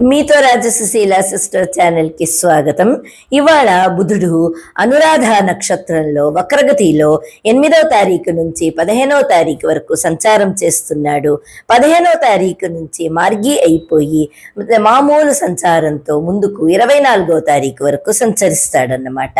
మీతో రాజసుశీల సిస్టర్ ఛానల్కి స్వాగతం. ఇవాళ బుధుడు అనురాధ నక్షత్రంలో వక్రగతిలో ఎనిమిదవ తారీఖు నుంచి పదిహేనవ తారీఖు వరకు సంచారం చేస్తున్నాడు. పదిహేనవ తారీఖు నుంచి మార్గి అయిపోయి మామూలు సంచారంతో ముందుకు ఇరవై నాలుగో తారీఖు వరకు సంచరిస్తాడన్నమాట.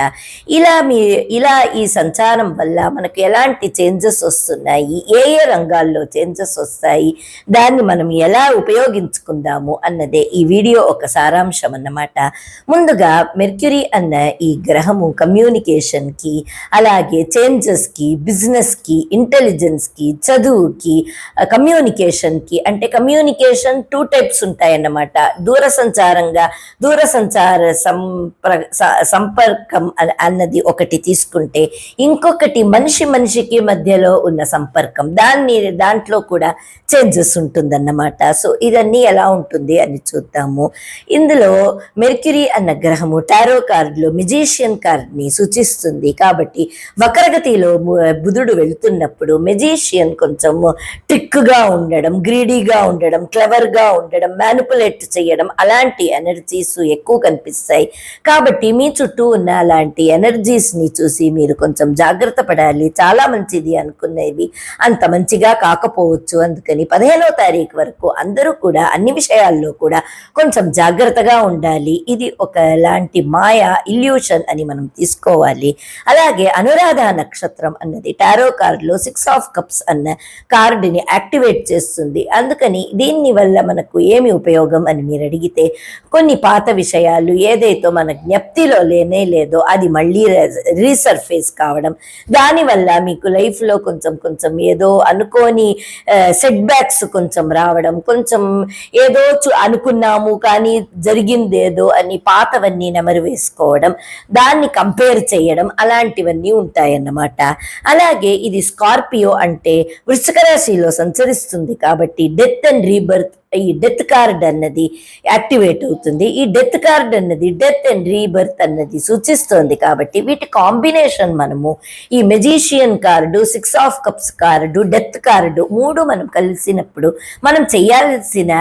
ఇలా మీ ఇలా ఈ సంచారం వల్ల మనకు ఎలాంటి చేంజెస్ వస్తున్నాయి? ఏ ఏ రంగాల్లో చేంజెస్ వస్తాయి? దాన్ని మనం ఎలా ఉపయోగించుకుందాము అన్నదే ఈ వీడియో ఒక సారాంశం అన్నమాట. ముందుగా మెర్క్యూరీ అన్న ఈ గ్రహము కమ్యూనికేషన్కి అలాగే చేంజెస్కి బిజినెస్కి ఇంటెలిజెన్స్కి చదువుకి కమ్యూనికేషన్కి అంటే కమ్యూనికేషన్ టూ టైప్స్ ఉంటాయన్నమాట. దూర సంచారంగా దూర సంచార సంప్ర సంపర్కం అ- అన్నది ఒకటి తీసుకుంటే ఇంకొకటి మనిషి మనిషికి మధ్యలో ఉన్న సంపర్కం. దాన్ని దాంట్లో కూడా చేంజెస్ ఉంటుందన్నమాట. సో ఇదన్నీ ఎలా ఉంటుంది అని చూద్దాము ఇందులో మెర్క్యూరీ అన్న గ్రహము టారో కార్డులో మెజీషియన్ కార్డ్ని సూచిస్తుంది. కాబట్టి వక్రగతిలో బుధుడు వెళుతున్నప్పుడు మెజీషియన్ కొంచెం ట్రిక్గా ఉండడం గ్రీడీగా ఉండడం క్లెవర్గా ఉండడం మ్యానిపులేట్ చేయడం అలాంటి ఎనర్జీస్ ఎక్కువ కనిపిస్తాయి. కాబట్టి మీ చుట్టూ ఉన్న అలాంటి ఎనర్జీస్ని చూసి మీరు కొంచెం జాగ్రత్త పడాలి. చాలా మంచిది అనుకునేవి. అంత మంచిగా కాకపోవచ్చు. అందుకని పదిహేనో తారీఖు వరకు అందరూ కూడా అన్ని విషయాల్లో కూడా కొంచెం జాగ్రత్తగా ఉండాలి. ఇది ఒక లాంటి మాయ ఇల్యూషన్ అని మనం తీసుకోవాలి. అలాగే అనురాధ నక్షత్రం అన్నది టారో కార్డులో సిక్స్ ఆఫ్ కప్స్ అన్న కార్డుని యాక్టివేట్ చేస్తుంది. అందుకని దీన్ని వల్ల మనకు ఏమి ఉపయోగం అని మీరు అడిగితే కొన్ని పాత విషయాలు ఏదైతే మన జ్ఞప్తిలో లేనే లేదో అది మళ్ళీ రీసర్ఫేస్ కావడం దానివల్ల మీకు లైఫ్లో కొంచెం కొంచెం ఏదో అనుకోని సెట్ బ్యాక్స్ కొంచెం రావడం కొంచెం ఏదో చు- అనుకున్నాము కానీ జరిగిందేదో అని పాతవన్నీ నెమరు వేసుకోవడం దాన్ని కంపేర్ చేయడం అలాంటివన్నీ ఉంటాయన్నమాట. అలాగే ఇది స్కార్పియో అంటే వృశ్చిక రాశిలో సంచరిస్తుంది కాబట్టి డెత్ అండ్ రీబర్త్ ఈ డెత్ కార్డ్ అన్నది యాక్టివేట్ అవుతుంది. ఈ డెత్ కార్డ్ అన్నది డెత్ అండ్ రీబర్త్ అన్నది సూచిస్తోంది కాబట్టి వీటి కాంబినేషన్ మనము ఈ magician card six of cups card death card మూడు మనం కలిసినప్పుడు మనం చేయాల్సిన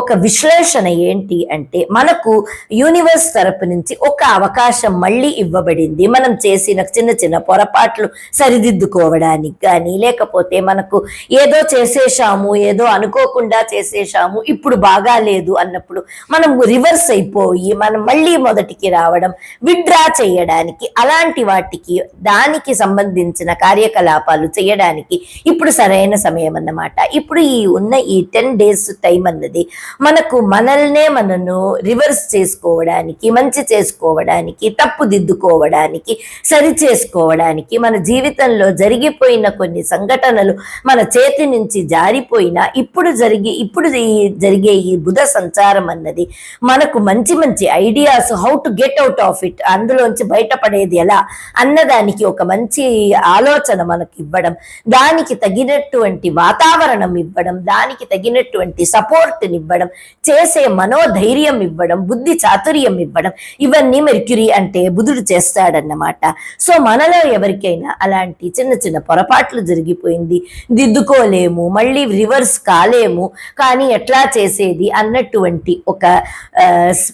ఒక విశ్లేషణ ఏంటి అంటే మనకు యూనివర్స్ తరపు నుంచి ఒక అవకాశం మళ్ళీ ఇవ్వబడింది. మనం చేసిన చిన్న చిన్న పొరపాట్లు సరిదిద్దుకోవడానికి కానీ లేకపోతే మనకు ఏదో చేసేసాము ఏదో అనుకోకుండా చేసేసాము ఇప్పుడు బాగాలేదు అన్నప్పుడు మనం రివర్స్ అయిపోయి మనం మళ్ళీ మొదటికి రావడం విత్డ్రా చేయడానికి అలాంటి వాటికి దానికి సంబంధించిన కార్యకలాపాలు చేయడానికి ఇప్పుడు సరైన సమయం అన్నమాట. ఇప్పుడు ఈ ఉన్న ఈ టెన్ డేస్ టైం అన్నది మనకు మనల్నే మనను రివర్స్ చేసుకోవడానికి మంచి చేసుకోవడానికి తప్పు దిద్దుకోవడానికి సరి చేసుకోవడానికి మన జీవితంలో జరిగిపోయిన కొన్ని సంఘటనలు మన చేతి నుంచి జారిపోయినా ఇప్పుడు జరిగి ఇప్పుడు ఈ జరిగే ఈ బుధ సంచారం అన్నది మనకు మంచి మంచి ideas how to get out of it అందులోంచి బయటపడేది ఎలా అన్నదానికి ఒక మంచి ఆలోచన మనకు ఇవ్వడం దానికి తగినటువంటి వాతావరణం ఇవ్వడం దానికి తగినటువంటి సపోర్ట్నివ్వడం చేసే మనోధైర్యం ఇవ్వడం బుద్ధి చాతుర్యం ఇవ్వడం ఇవన్నీ మెర్క్యూరీ అంటే బుధుడు చేస్తాడన్నమాట. సో మనలో ఎవరికైనా అలాంటి చిన్న చిన్న పొరపాట్లు జరిగిపోయింది దిద్దుకోలేము మళ్ళీ రివర్స్ కాలేము కానీ ఎట్లా చేసేది అన్నటువంటి ఒక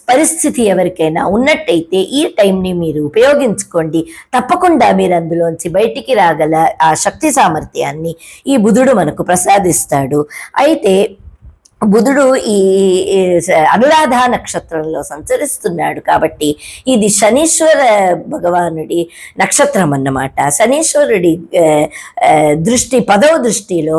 పరిస్థితి ఎవరికైనా ఉన్నట్టయితే ఈ టైంని మీరు ఉపయోగించుకోండి. తప్పకుండా మీరు అందులోంచి బయటికి రాగల ఆ శక్తి సామర్థ్యాన్ని ఈ బుధుడు మనకు ప్రసాదిస్తాడు. అయితే బుధుడు ఈ అనురాధ నక్షత్రంలో సంచరిస్తున్నాడు కాబట్టి ఇది శనీశ్వర భగవానుడి నక్షత్రం అన్నమాట. శనీశ్వరుడి దృష్టి పదవ దృష్టిలో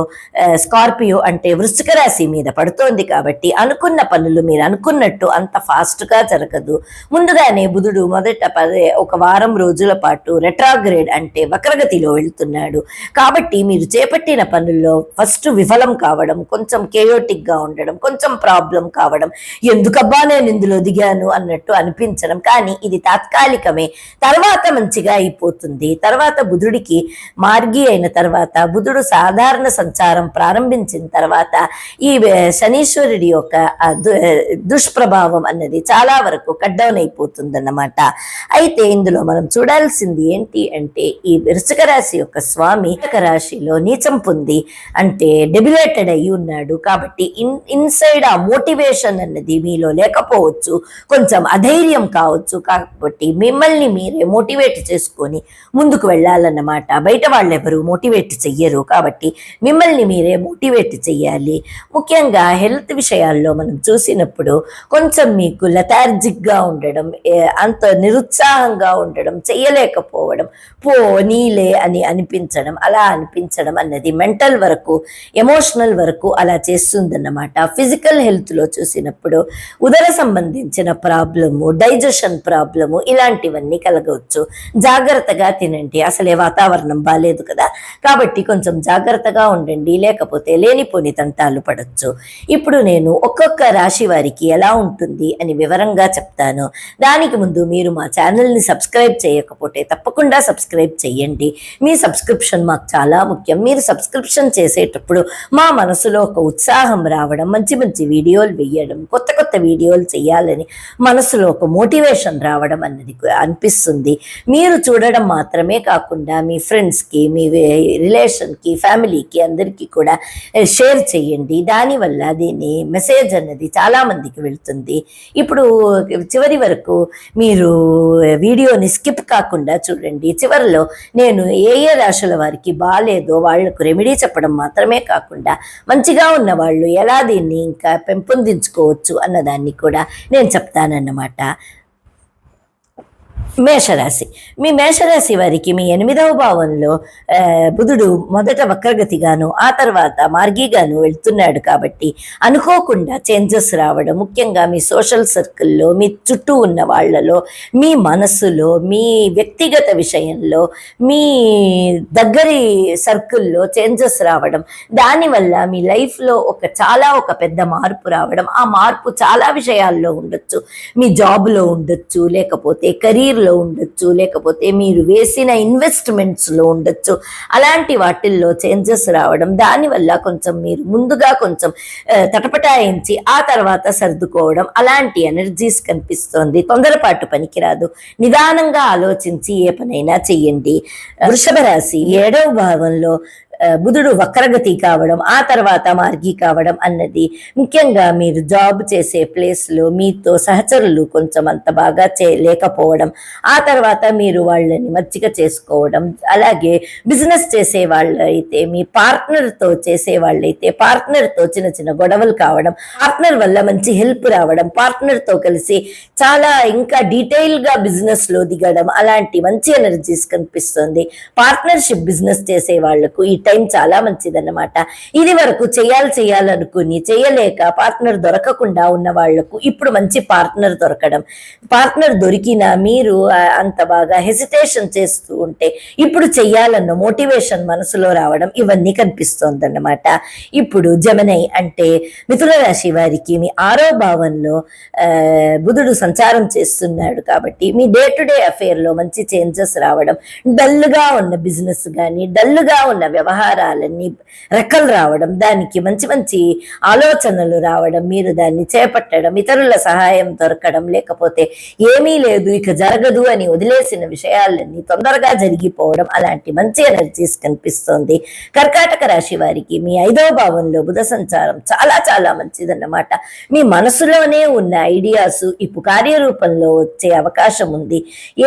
స్కార్పియో అంటే వృశ్చిక రాశి మీద పడుతోంది కాబట్టి అనుకున్న పనులు మీరు అనుకున్నట్టు అంత ఫాస్ట్గా జరగదు. ముందుగానే బుధుడు మొదట పదే ఒక వారం రోజుల పాటు రెట్రాగ్రేడ్ అంటే వక్రగతిలో వెళ్తున్నాడు. కాబట్టి మీరు చేపట్టిన పనుల్లో ఫస్ట్ విఫలం కావడం కొంచెం కేయోటిక్గా గా ఉండడం కొంచెం ప్రాబ్లం కావడం ఎందుకబ్బా నేను ఇందులో దిగాను అన్నట్టు అనిపించడం. కానీ ఇది తాత్కాలికమే. తర్వాత మంచిగా అయిపోతుంది. తర్వాత బుధుడికి మార్గి అయిన తర్వాత బుధుడు సాధారణ సంచారం ప్రారంభించిన తర్వాత ఈ శనీశ్వరుడి యొక్క దు- దుష్ప్రభావం అన్నది చాలా వరకు కట్ డౌన్ అయిపోతుంది అన్నమాట అయితే ఇందులో మనం చూడాల్సింది ఏంటి అంటే ఈ వృశ్చిక రాశి యొక్క స్వామి రాశిలో నీచం పొంది అంటే డెబిలేటెడ్ అయి ఉన్నాడు. కాబట్టి ఇన్సైడ్ ఆ మోటివేషన్ అన్నది మీలో లేకపోవచ్చు. కొంచెం అధైర్యం కావచ్చు. కాబట్టి మిమ్మల్ని మీరే మోటివేట్ చేసుకొని ముందుకు వెళ్ళాలన్నమాట. బయట వాళ్ళు ఎవరు మోటివేట్ చెయ్యరు. కాబట్టి మిమ్మల్ని మీరే మోటివేట్ చెయ్యాలి. ముఖ్యంగా హెల్త్ విషయాల్లో మనం చూసినప్పుడు కొంచెం మీకు లెథార్జిక్గా ఉండడం అంత నిరుత్సాహంగా ఉండడం చేయలేకపోవడం పో నీలే అని అనిపించడం అలా అనిపించడం అన్నది మెంటల్ వరకు ఎమోషనల్ వరకు అలా చేస్తుందన్నమాట. ఫిజికల్ హెల్త్లో చూసినప్పుడు ఉదర సంబంధించిన ప్రాబ్లము డైజెషన్ ప్రాబ్లము ఇలాంటివన్నీ కలగవచ్చు. జాగ్రత్తగా తినండి. అసలే వాతావరణం బాగాలేదు కదా. కాబట్టి కొంచెం జాగ్రత్తగా ఉండండి. లేకపోతే లేనిపోని తంటాలు పడవచ్చు ఇప్పుడు నేను ఒక్కొక్క రాశి వారికి ఎలా ఉంటుంది అని వివరంగా చెప్తాను. దానికి ముందు మీరు మా ఛానల్ని సబ్స్క్రైబ్ చేయకపోతే తప్పకుండా సబ్స్క్రైబ్ చేయండి. మీ సబ్స్క్రిప్షన్ మాకు చాలా ముఖ్యం. మీరు సబ్స్క్రిప్షన్ చేసేటప్పుడు మా మనసులో ఒక ఉత్సాహం రావడం మంచి మంచి వీడియోలు వేయడం కొత్త కొత్త వీడియోలు చేయాలని మనసులో ఒక మోటివేషన్ రావడం అన్నది అనిపిస్తుంది. మీరు చూడడం మాత్రమే కాకుండా మీ ఫ్రెండ్స్కి మీ రిలేషన్కి ఫ్యామిలీకి అందరికీ కూడా షేర్ చేయండి. దానివల్ల దీని మెసేజ్ అన్నది చాలామందికి వెళ్తుంది. ఇప్పుడు చివరి వరకు మీరు వీడియోని స్కిప్ కాకుండా చూడండి. చివరిలో నేను ఏ ఏ రాశుల వారికి బాగాలేదో వాళ్ళకు రెమెడీ చెప్పడం మాత్రమే కాకుండా మంచిగా ఉన్న వాళ్ళు ఎలా దీన్ని ఇంకా పెంపొందించుకోవచ్చు అన్నదాన్ని కూడా నేను చెప్తానన్నమాట. మేషరాశి. మీ మేషరాశి వారికి మీ ఎనిమిదవ భావంలో బుధుడు మొదట వక్రగతిగాను ఆ తర్వాత మార్గీగాను వెళ్తున్నాడు కాబట్టి అనుకోకుండా చేంజెస్ రావడం ముఖ్యంగా మీ సోషల్ సర్కిల్లో మీ చుట్టూ ఉన్న వాళ్ళలో మీ మనసులో మీ వ్యక్తిగత విషయంలో మీ దగ్గరి సర్కిల్లో చేంజెస్ రావడం దానివల్ల మీ లైఫ్లో ఒక చాలా ఒక పెద్ద మార్పు రావడం ఆ మార్పు చాలా విషయాల్లో ఉండొచ్చు. మీ జాబ్లో ఉండొచ్చు లేకపోతే కెరీర్ కెరీర్లో ఉండొచ్చు లేకపోతే మీరు వేసిన ఇన్వెస్ట్మెంట్స్లో ఉండొచ్చు. అలాంటి వాటిల్లో చేంజెస్ రావడం దానివల్ల కొంచెం మీరు ముందుగా కొంచెం తటపటాయించి ఆ తర్వాత సర్దుకోవడం అలాంటి ఎనర్జీస్ కనిపిస్తోంది. తొందరపాటు పనికిరాదు. నిదానంగా ఆలోచించి ఏ పనైనా చెయ్యండి. వృషభ రాశి ఏడవ భావంలో బుధుడు వక్రగతి కావడం ఆ తర్వాత మార్గి కావడం అన్నది ముఖ్యంగా మీరు జాబ్ చేసే ప్లేస్లో మీతో సహచరులు కొంచెం అంత బాగా చేయలేకపోవడం ఆ తర్వాత మీరు వాళ్ళని మచ్చిక చేసుకోవడం అలాగే బిజినెస్ చేసే వాళ్ళైతే మీ పార్ట్నర్తో చేసే వాళ్ళైతే పార్ట్నర్తో చిన్న చిన్న గొడవలు కావడం పార్ట్నర్ వల్ల మంచి హెల్ప్ రావడం పార్ట్నర్తో కలిసి చాలా ఇంకా డీటెయిల్గా బిజినెస్లో దిగడం అలాంటి మంచి ఎనర్జీస్ కనిపిస్తుంది. పార్ట్నర్షిప్ బిజినెస్ చేసే వాళ్ళకు ఈ టైం చాలా మంచిదన్నమాట. ఇది వరకు చేయాలి చేయాలనుకుని చేయలేక పార్ట్నర్ దొరకకుండా ఉన్న వాళ్ళకు ఇప్పుడు మంచి పార్ట్నర్ దొరకడం. పార్ట్నర్ దొరికినా మీరు అంత బాగా హెసిటేషన్ చేస్తూ ఉంటే ఇప్పుడు చెయ్యాలన్న మోటివేషన్ మనసులో రావడం ఇవన్నీ కనిపిస్తోందన్నమాట. ఇప్పుడు జమనై అంటే మిథున రాశి వారికి మీ ఆరో భావంలో బుధుడు సంచారం చేస్తున్నాడు కాబట్టి మీ డే టు డే అఫేర్లో మంచి చేంజెస్ రావడం. డల్గా ఉన్న బిజినెస్ కానీ డల్గా ఉన్న వ్యవహారం వ్యవహారాలన్నీ రెక్కలు రావడం దానికి మంచి మంచి ఆలోచనలు రావడం మీరు దాన్ని చేపట్టడం ఇతరుల సహాయం దొరకడం లేకపోతే ఏమీ లేదు ఇక జరగదు అని వదిలేసిన విషయాలన్నీ తొందరగా జరిగిపోవడం అలాంటి మంచి ఎనర్జీస్ కనిపిస్తోంది. కర్కాటక రాశి వారికి మీ ఐదవ భావంలో బుధ సంచారం చాలా చాలా మంచిదన్నమాట. మీ మనసులోనే ఉన్న ఐడియాస్ ఇప్పుడు కార్యరూపంలో వచ్చే అవకాశం ఉంది.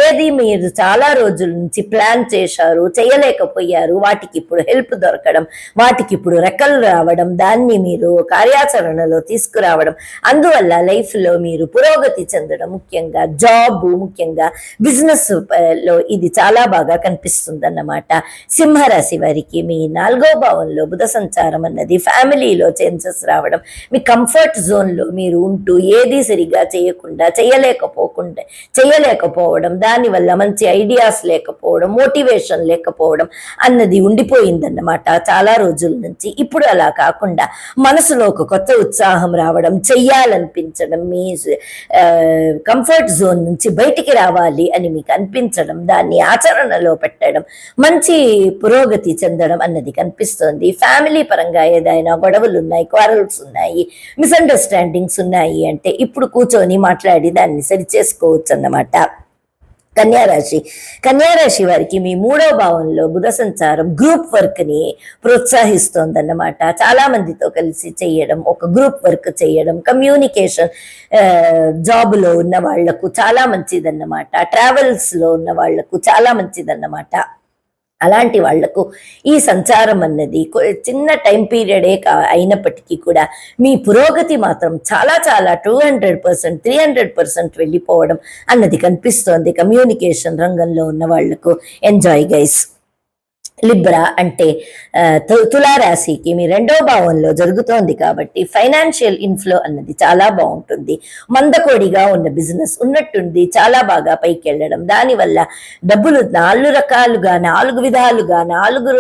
ఏది మీరు చాలా రోజుల నుంచి ప్లాన్ చేశారు చేయలేకపోయారు వాటికి ఇప్పుడు హెల్ప్ దొరకడం వాటికి ఇప్పుడు రెక్కలు రావడం దాన్ని మీరు కార్యాచరణలో తీసుకురావడం అందువల్ల లైఫ్లో మీరు పురోగతి చెందడం ముఖ్యంగా జాబ్ ముఖ్యంగా బిజినెస్లో ఇది చాలా బాగా కనిపిస్తుంది అన్నమాట సింహరాశి వారికి మీ నాలుగో భావంలో బుధ సంచారం అన్నది ఫ్యామిలీలో చేంజెస్ రావడం మీ కంఫర్ట్ జోన్లో మీరు ఉంటూ ఏది సరిగా చేయకుండా చేయలేకపోకుండా చేయలేకపోవడం దానివల్ల మంచి ఐడియాస్ లేకపోవడం మోటివేషన్ లేకపోవడం అన్నది ఉండిపోయింది అన్నమాట చాలా రోజుల నుంచి. ఇప్పుడు అలా కాకుండా మనసులో ఒక కొత్త ఉత్సాహం రావడం చెయ్యాలనిపించడం మీ కంఫర్ట్ జోన్ నుంచి బయటికి రావాలి అని మీకు అనిపించడం దాన్ని ఆచరణలో పెట్టడం మంచి పురోగతి చెందడం అన్నది కనిపిస్తోంది. ఫ్యామిలీ పరంగా ఏదైనా గొడవలు ఉన్నాయి క్వారల్స్ ఉన్నాయి మిస్అండర్స్టాండింగ్స్ ఉన్నాయి అంటే ఇప్పుడు కూర్చొని మాట్లాడి దాన్ని సరి చేసుకోవచ్చు అన్నమాట కన్యారాశి. కన్యారాశి వారికి మీ మూడో భావంలో బుధ సంచారం గ్రూప్ వర్క్ని ప్రోత్సహిస్తోందన్నమాట. చాలా మందితో కలిసి చేయడం ఒక గ్రూప్ వర్క్ చేయడం కమ్యూనికేషన్ జాబ్లో ఉన్న వాళ్ళకు చాలా మంచిదన్నమాట. ట్రావెల్స్లో ఉన్న వాళ్ళకు చాలా మంచిదన్నమాట. అలాంటి వాళ్ళకు ఈ సంచారం అన్నది చిన్న టైం పీరియడే కా అయినప్పటికీ కూడా మీ పురోగతి మాత్రం చాలా చాలా two hundred percent three hundred percent వెళ్ళిపోవడం అన్నది కనిపిస్తోంది. కమ్యూనికేషన్ రంగంలో ఉన్న వాళ్ళకు. Enjoy guys. లిబ్రా అంటే తులారాశికి మీ రెండో భావంలో జరుగుతోంది కాబట్టి ఫైనాన్షియల్ ఇన్ఫ్లో అన్నది చాలా బాగుంటుంది. మందకోడిగా ఉన్న బిజినెస్ ఉన్నట్టుండి చాలా బాగా పైకి వెళ్ళడం దానివల్ల డబ్బులు నాలుగు రకాలుగా నాలుగు విధాలుగా నాలుగు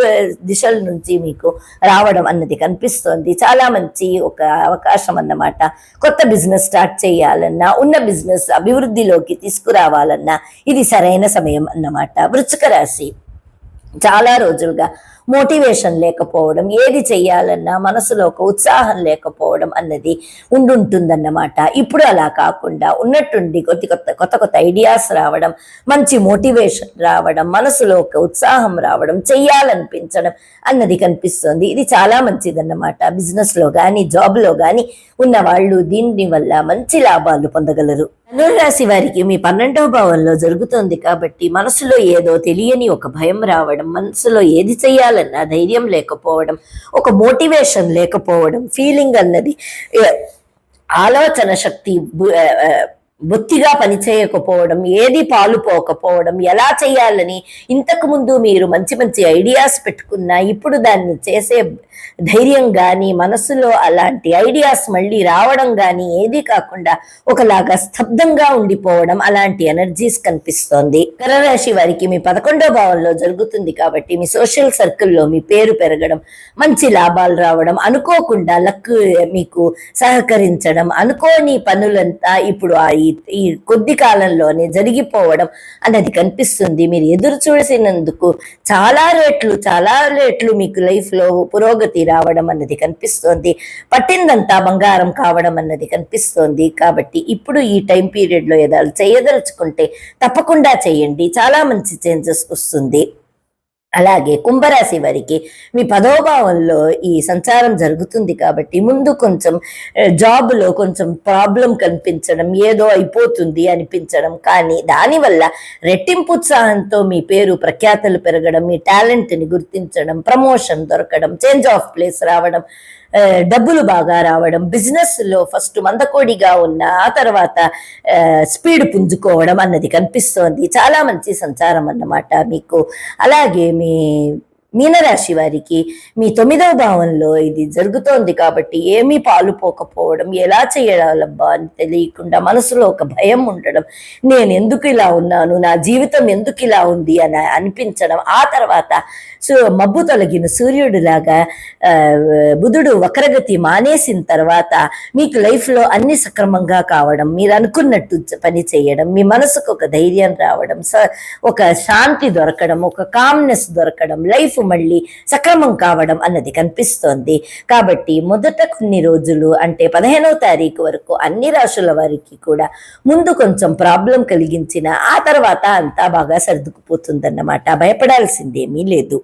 దిశల నుంచి మీకు రావడం అన్నది కనిపిస్తోంది. చాలా మంచి ఒక అవకాశం అన్నమాట. కొత్త బిజినెస్ స్టార్ట్ చేయాలన్నా ఉన్న బిజినెస్ అభివృద్ధిలోకి తీసుకురావాలన్నా ఇది సరైన సమయం అన్నమాట. వృశ్చిక రాశి. చాలా రోజులుగా. మోటివేషన్ లేకపోవడం ఏది చెయ్యాలన్నా మనసులో ఒక ఉత్సాహం లేకపోవడం అన్నది ఉండుంటుందన్నమాట. ఇప్పుడు అలా కాకుండా ఉన్నట్టుండి కొత్త కొత్త కొత్త కొత్త ఐడియాస్ రావడం మంచి మోటివేషన్ రావడం మనసులో ఒక ఉత్సాహం రావడం చెయ్యాలనిపించడం అన్నది కనిపిస్తుంది. ఇది చాలా మంచిదన్నమాట. బిజినెస్లో కానీ జాబ్లో కానీ ఉన్న వాళ్ళు దీని వల్ల మంచి లాభాలు పొందగలరు. ధనురాశి వారికి మీ పన్నెండవ భావంలో జరుగుతోంది కాబట్టి మనసులో ఏదో తెలియని ఒక భయం రావడం మనసులో ఏది చేయాలన్న ధైర్యం లేకపోవడం ఒక మోటివేషన్ లేకపోవడం ఫీలింగ్ అన్నది ఆలోచన శక్తి బొత్తిగా పనిచేయకపోవడం ఏది పాలుపోకపోవడం ఎలా చేయాలని ఇంతకు ముందు మీరు మంచి మంచి ఐడియాస్ పెట్టుకున్నా ఇప్పుడు దాన్ని చేసే ధైర్యం కానీ మనసులో అలాంటి ఐడియాస్ మళ్ళీ రావడం కానీ ఏది కాకుండా ఒకలాగా స్తబ్దంగా ఉండిపోవడం అలాంటి ఎనర్జీస్ కనిపిస్తోంది. కరరాశి వారికి మీ పదకొండో భావంలో జరుగుతుంది కాబట్టి మీ సోషల్ సర్కిల్లో మీ పేరు పెరగడం మంచి లాభాలు రావడం అనుకోకుండా లక్ మీకు సహకరించడం అనుకోని పనులంతా ఇప్పుడు ఆ ఈ- కొద్ది కాలంలోనే జరిగిపోవడం అన్నది కనిపిస్తుంది. మీరు ఎదురు చూసినందుకు చాలా రేట్లు చాలా రేట్లు మీకు లైఫ్లో పురోగతి రావడం అన్నది కనిపిస్తోంది. పట్టిందంతా బంగారం కావడం అన్నది కనిపిస్తోంది. కాబట్టి ఇప్పుడు ఈ టైం పీరియడ్లో ఏదో చేయదలుచుకుంటే తప్పకుండా చేయండి. చాలా మంచి చేంజెస్ వస్తుంది. అలాగే కుంభరాశి వారికి మీ పదోభావంలో ఈ సంచారం జరుగుతుంది కాబట్టి ముందు కొంచెం జాబ్లో కొంచెం ప్రాబ్లం కనిపించడం ఏదో అయిపోతుంది అనిపించడం. కానీ దానివల్ల రెట్టింపు ఉత్సాహంతో మీ పేరు ప్రఖ్యాతలు పెరగడం మీ టాలెంట్ని గుర్తించడం ప్రమోషన్ దొరకడం చేంజ్ ఆఫ్ ప్లేస్ రావడం డబ్బులు బాగా రావడం బిజినెస్లో ఫస్ట్ మందకోడిగా ఉన్న ఆ తర్వాత స్పీడ్ పుంజుకోవడం అన్నది కనిపిస్తోంది. చాలా మంచి సంచారం అన్నమాట మీకు. అలాగే మీ మీనరాశి వారికి మీ తొమ్మిదవ భావంలో ఇది జరుగుతోంది కాబట్టి ఏమీ పాలుపోకపోవడం ఎలా చేయాలబ్బా అని తెలియకుండా మనసులో ఒక భయం ఉండడం నేను ఎందుకు ఇలా ఉన్నాను నా జీవితం ఎందుకు ఇలా ఉంది అని అనిపించడం ఆ తర్వాత సో మబ్బు తొలగిన సూర్యుడిలాగా బుధుడు వక్రగతి మానేసిన తర్వాత మీకు లైఫ్లో అన్ని సక్రమంగా కావడం మీరు అనుకున్నట్టు పని చేయడం మీ మనసుకు ఒక ధైర్యం రావడం స- ఒక శాంతి దొరకడం ఒక కామ్నెస్ దొరకడం లైఫ్ మళ్ళీ సక్రమం కావడం అన్నది కనిపిస్తోంది. కాబట్టి మొదట కొన్ని రోజులు అంటే పదిహేనవ తారీఖు వరకు అన్ని రాశుల వారికి కూడా ముందు కొంచెం ప్రాబ్లం కలిగించిన ఆ తర్వాత అంతా బాగా సర్దుకుపోతుందన్నమాట. భయపడాల్సిందేమీ లేదు.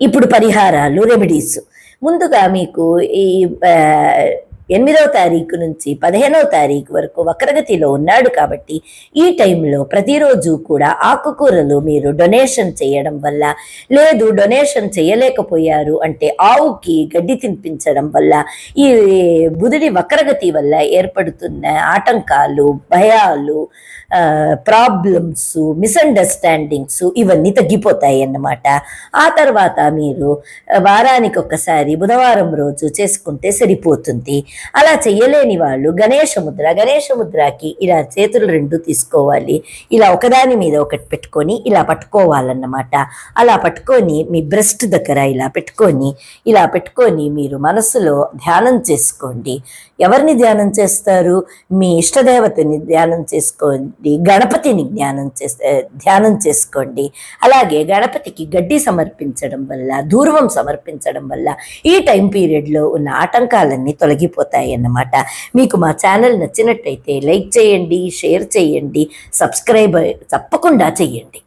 ఇప్పుడు పరిహారాలు రెమెడీస్. ముందుగా మీకు ఈ ఎనిమిదవ తారీఖు నుంచి పదిహేనవ తారీఖు వరకు వక్రగతిలో ఉన్నాడు కాబట్టి ఈ టైంలో ప్రతిరోజు కూడా ఆకుకూరలు మీరు డొనేషన్ చేయడం వల్ల లేదు డొనేషన్ చేయలేకపోయారు అంటే ఆవుకి గడ్డి తినిపించడం వల్ల ఈ బుధుడి వక్రగతి వల్ల ఏర్పడుతున్న ఆటంకాలు భయాలు ప్రాబ్లమ్స్ మిస్అండర్స్టాండింగ్స్ ఇవన్నీ తగ్గిపోతాయి అన్నమాట. ఆ తర్వాత మీరు వారానికి ఒకసారి బుధవారం రోజు చేసుకుంటే సరిపోతుంది. అలా చెయ్యలేని వాళ్ళు గణేష ముద్ర గణేష ముద్రకి ఇలా చేతులు రెండు తీసుకోవాలి. ఇలా ఒకదాని మీద ఒకటి పెట్టుకొని ఇలా పట్టుకోవాలన్నమాట. అలా పట్టుకొని మీ బ్రెస్ట్ దగ్గర ఇలా పెట్టుకొని ఇలా పెట్టుకొని మీరు మనసులో ధ్యానం చేసుకోండి. ఎవరిని ధ్యానం చేస్తారు? మీ ఇష్టదేవతని ధ్యానం చేసుకోండి. గణపతిని జ్ఞానం చేస్తే ధ్యానం చేసుకోండి. అలాగే గణపతికి గడ్డి సమర్పించడం వల్ల దూర్వం సమర్పించడం వల్ల ఈ టైం పీరియడ్లో ఉన్న ఆటంకాలన్నీ తొలగిపోతాయి అయిపోతాయి అన్నమాట మీకు మా ఛానల్ నచ్చినట్టయితే లైక్ చేయండి షేర్ చేయండి సబ్స్క్రైబ్ తప్పకుండా చేయండి.